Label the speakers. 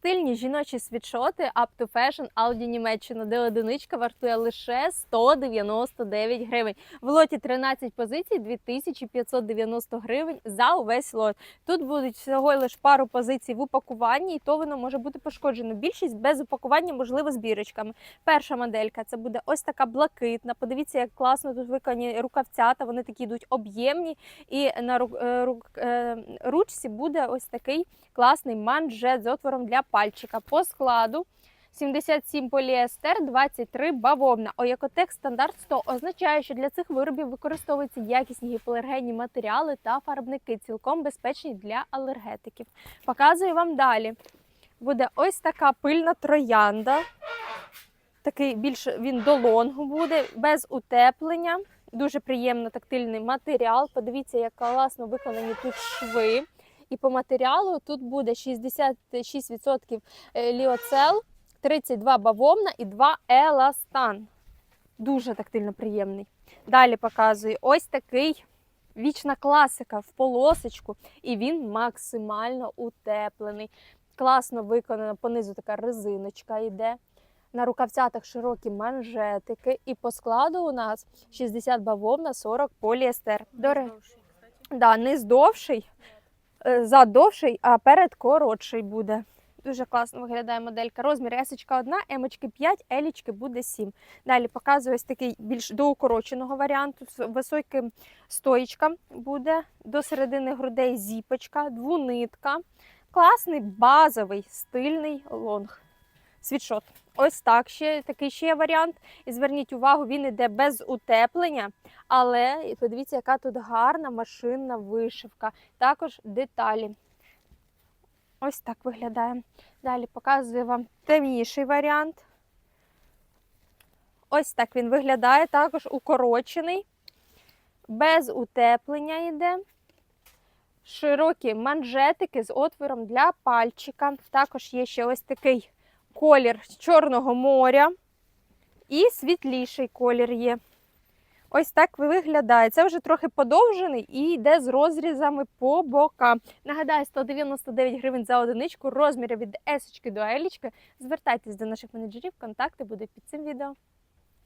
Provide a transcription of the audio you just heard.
Speaker 1: Стильні жіночі світшоти Up to Fashion Aldi Німеччина, де одиничка вартує лише 199 гривень. В лоті 13 позицій 2590 гривень за увесь лот. Тут будуть всього лише пару позицій в упакуванні, і то воно може бути пошкоджено. Більшість без упакування, можливо, з бірочками. Перша моделька це буде ось така блакитна. Подивіться, як класно тут виконані рукавцята. Вони такі йдуть об'ємні. І на е, е, ручці буде ось такий класний манжет з отвором для пальчика. По складу 77 поліестер, 23 бавовна. Оякотек стандарт 100 означає, що для цих виробів використовуються якісні гіпоалергенні матеріали та фарбники, цілком безпечні для алергетиків. Показую вам далі. Буде ось така пильна троянда. Такий більш він до лонгу буде, без утеплення. Дуже приємно тактильний матеріал. Подивіться, як класно виконані тут шви. І по матеріалу тут буде 66% ліоцел, 32 бавовна і 2 еластан. Дуже тактильно приємний. Далі показую ось такий вічна класика в полосочку, і він максимально утеплений. Класно виконано, понизу така резиночка йде. На рукавцятах широкі манжетики, і по складу у нас 60 бавовна, 40 поліестер. До Да, низ довший, е, зад довший, а перед коротший буде. Дуже класно виглядає моделька. Розмір есочка 1, емочки 5, елічки буде 7. Далі показую ось такий більш доукороченого варіанту. Високим стоїчка буде до середини грудей зіпочка, двунитка. Класний базовий стильний лонг. Світшот. Ось так ще такий ще є варіант. І зверніть увагу, він іде без утеплення, але подивіться, яка тут гарна машинна вишивка. Також деталі. Ось так виглядає. Далі показую вам темніший варіант. Ось так він виглядає, також укорочений, без утеплення йде. Широкі манжетики з отвором для пальчика. Також є ще ось такий колір Чорного моря. І світліший колір є. Ось так виглядає. Це вже трохи подовжений і йде з розрізами по бокам. Нагадаю, 199 гривень за одиничку, розміри від S до L. Звертайтесь до наших менеджерів, контакти будуть під цим відео.